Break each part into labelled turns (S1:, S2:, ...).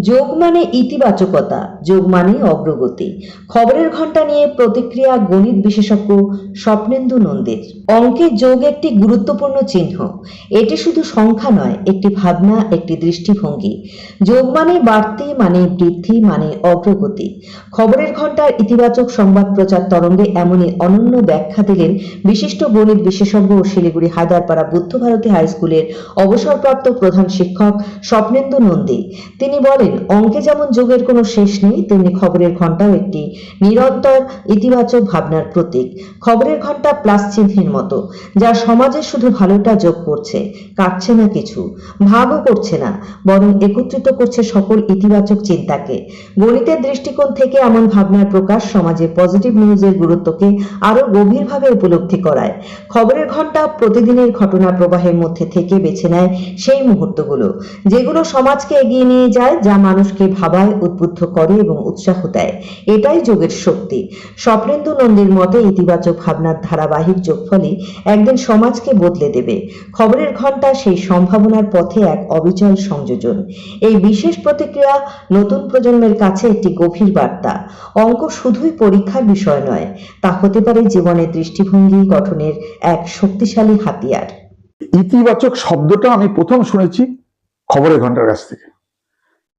S1: যোগ মানে ইতিবাচকতা, যোগ মানে অগ্রগতি। খবরের ঘণ্টা নিয়ে প্রতিক্রিয়া গণিত বিশেষজ্ঞ স্বপ্নেন্দু নন্দীর। অঙ্কে যোগ একটি গুরুত্বপূর্ণ চিহ্ন। এটি শুধু সংখ্যা নয়, একটি ভাবনা, একটি দৃষ্টিভঙ্গি। যোগ মানে বাড়তি মানে বৃদ্ধি মানে অগ্রগতি। খবরের ঘণ্টার ইতিবাচক সংবাদ প্রচার তরঙ্গে এমনই অনন্য ব্যাখ্যা দিলেন বিশিষ্ট গণিত বিশেষজ্ঞ ও শিলিগুড়ি হায়দারপাড়া বুদ্ধভারতী হাই স্কুলের অবসরপ্রাপ্ত প্রধান শিক্ষক স্বপ্নেন্দু নন্দী। তিনি বলেন অঙ্কে যেমন যোগের কোনো শেষ নেই, তেমনি খবরের ঘন্টাও একটি নিরন্তর ইতিবাচক ভাবনার প্রতীক। খবরের ঘণ্টা প্লাস চিহ্নের মতো, যা সমাজে শুধু ভালোটা যোগ করছে, কাটছে না কিছু, ভাগও করছে না, বরং একত্রিত করছে সকল ইতিবাচক চিন্তাকে। গণিতের দৃষ্টিকোণ থেকে এমন ভাবনার প্রকাশ সমাজে পজিটিভ নিউজের গুরুত্বকে আরও গভীরভাবে উপলব্ধি করায়। খবরের ঘণ্টা প্রতিদিনের ঘটনা প্রবাহের মধ্যে থেকে বেছে নেয় সেই মুহূর্তগুলো, যেগুলো সমাজকে এগিয়ে নিয়ে যায়, যা মানুষকে ভাবায়, উদ্বুদ্ধ করে এবং উৎসাহ দেয়। এটাই যোগের শক্তি। স্বপ্নেন্দু নন্দীর মতে ইতিবাচক ভাবনার ধারাবাহিক যোগফলই একদিন সমাজকে বদলে দেবে। খবরের ঘণ্টা সেই সম্ভাবনার পথে এক অবিচল সংযোজন। এই বিশেষ প্রতিক্রিয়া নতুন প্রজন্মের কাছে একটি গভীর বার্তা। অঙ্ক শুধুই পরীক্ষার বিষয় নয়, তা হতে পারে জীবনের দৃষ্টিভঙ্গি, গঠনের এক শক্তিশালী হাতিয়ার।
S2: ইতিবাচক শব্দটা আমি প্রথম শুনেছি খবরের ঘণ্টার কাছ থেকে।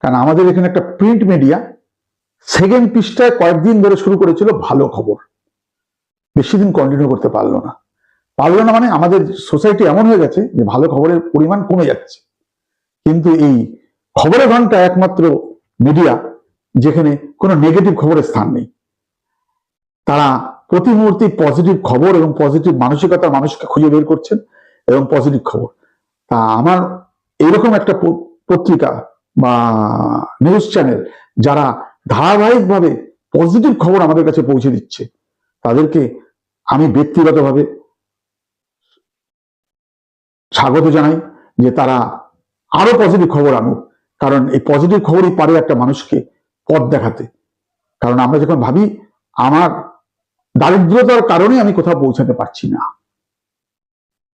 S2: কারণ আমাদের এখানে একটা প্রিন্ট মিডিয়া সেকেন্ড পৃষ্ঠায় কয়েকদিন ধরে শুরু করেছিল ভালো খবর। বেশি দিন কন্টিনিউ করতে পারল না। পারল না মানে আমাদের সোসাইটি এমন হয়ে গেছে যে ভালো খবরের পরিমাণ কমে যাচ্ছে। কিন্তু এই খবরের ঘণ্টা একমাত্র মিডিয়া যেখানে কোনো নেগেটিভ খবরের স্থান নেই। তারা প্রতি মুহূর্তে পজিটিভ খবর এবং পজিটিভ মানসিকতার মানুষকে খুঁজে বের করছেন এবং পজিটিভ খবর। তা আমার এরকম একটা পত্রিকা বা নিউজ চ্যানেল যারা ধারাবাহিকভাবে পজিটিভ খবর আমাদের কাছে পৌঁছে দিচ্ছে, তাদেরকে আমি ব্যক্তিগতভাবে স্বাগত জানাই যে তারা আরও পজিটিভ খবর আনুক। কারণ এই পজিটিভ খবরই পারে একটা মানুষকে পথ দেখাতে। কারণ আমরা যখন ভাবি, আমার দারিদ্রতার কারণে আমি কোথাও পৌঁছাতে পারছি না।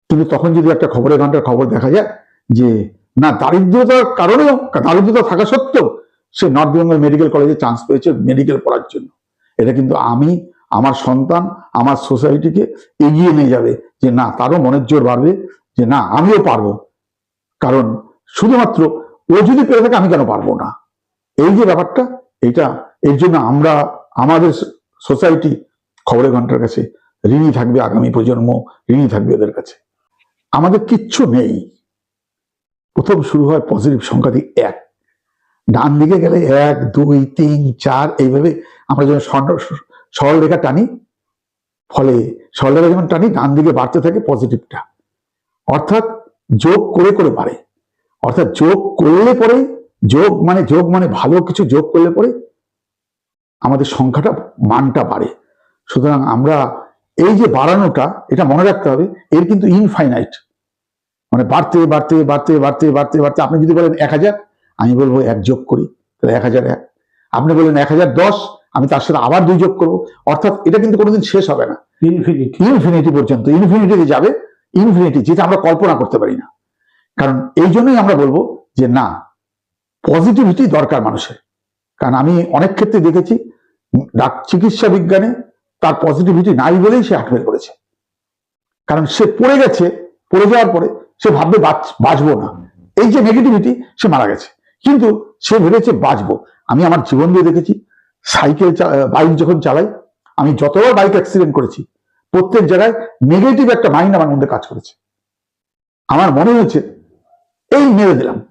S2: কিন্তু তখন যদি একটা খবরের ঘণ্টার খবর দেখা যায় যে না, দারিদ্রতার কারণেও, দারিদ্রতা থাকা সত্ত্বেও সে নর্থ বেঙ্গল মেডিকেল কলেজে চান্স পেয়েছে মেডিকেল পড়ার জন্য। এটা কিন্তু আমি, আমার সন্তান, আমার সোসাইটিকে এগিয়ে নিয়ে যাবে যে না, তারও মনের জোর বাড়বে, যে না, আমিও পারব। কারণ শুধুমাত্র ও যদি পেরে থাকে, আমি কেন পারব না? এই যে ব্যাপারটা, এটা, এর জন্য আমরা, আমাদের সোসাইটি খবরের ঘণ্টার কাছে ঋণী থাকবে আগামী প্রজন্ম, ঋণী থাকবে ওদের কাছে। আমাদের কিচ্ছু নেই। প্রথম শুরু হয় পজিটিভ সংখ্যা দিয়ে এক। ডান দিকে গেলে এক, দুই, তিন, চার, এইভাবে আমরা যখন স্বর্ণ- সরল রেখা টানি, ফলে সরল রেখা যখন টানি, ডান দিকে বাড়তে থাকে পজিটিভটা অর্থাৎ যোগ করে করে বাড়ে। অর্থাৎ যোগ করলে পরে, যোগ মানে যোগ মানে ভালো কিছু যোগ করলে পরে আমাদের সংখ্যাটা, মানটা বাড়ে। সুতরাং আমরা এই যে বাড়ানোটা, এটা মনে রাখতে হবে, এর কিন্তু ইনফাইনাইট মানে বাড়তে বাড়তে বাড়তে বাড়তে বাড়তে বাড়তে আপনি যদি বলেন এক হাজার আমি বলব এক যোগ করি তাহলে এক হাজার এক। আপনি বলেন এক হাজার দশ আমি তার সাথে আবার দুই যোগ করব। অর্থাৎ এটা কিন্তু কোনোদিন শেষ হবে না।
S3: ইনফিনিটি
S2: ইনফিনিটি পর্যন্ত ইনফিনিটিতে যাবে ইনফিনিটি যেটা আমরা কল্পনা করতে পারি না। কারণ এই জন্যই আমরা বলব যে না পজিটিভিটি দরকার মানুষের। কারণ আমি অনেক ক্ষেত্রে দেখেছি ডাক চিকিৎসা বিজ্ঞানে তার পজিটিভিটি নাই বলেই সে আটকে করেছে। কারণ সে পড়ে গেছে পড়ে যাওয়ার পরে সে ভাববে বাঁচ- বাঁচবো না। এই যে নেগেটিভিটি সে মারা গেছে। কিন্তু সে ভেবেছে বাঁচবো। আমি আমার জীবন দিয়ে দেখেছি সাইকেল বাইক যখন চালাই, আমি যতবার বাইক অ্যাক্সিডেন্ট করেছি, প্রত্যেক জায়গায় নেগেটিভ একটা মাইন্ড আমার মধ্যে কাজ করেছে। আমার মনে হয়েছে, এই মেরে দিলাম,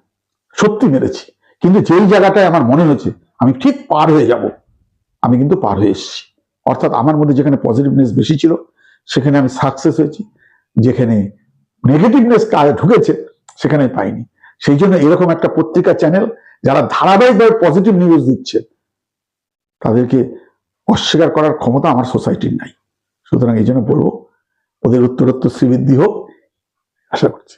S2: সত্যি মেরেছি। কিন্তু যেই জায়গাটায় আমার মনে হয়েছে, আমি ঠিক পার হয়ে যাব, আমি কিন্তু পার হয়ে এসেছি। অর্থাৎ আমার মধ্যে যেখানে পজিটিভনেস বেশি ছিল, সেখানে আমি সাকসেস হয়েছি, যেখানে নেগেটিভনেস ঢুকেছে, সেখানে পাইনি। সেই জন্য এরকম একটা পত্রিকা চ্যানেল যারা ধারাবাহিকভাবে পজিটিভ নিউজ দিচ্ছে, তাদেরকে অস্বীকার করার ক্ষমতা আমার সোসাইটির নাই। সুতরাং এই জন্য বলব, ওদের উত্তরোত্তর শ্রীবৃদ্ধি হোক, আশা করছি।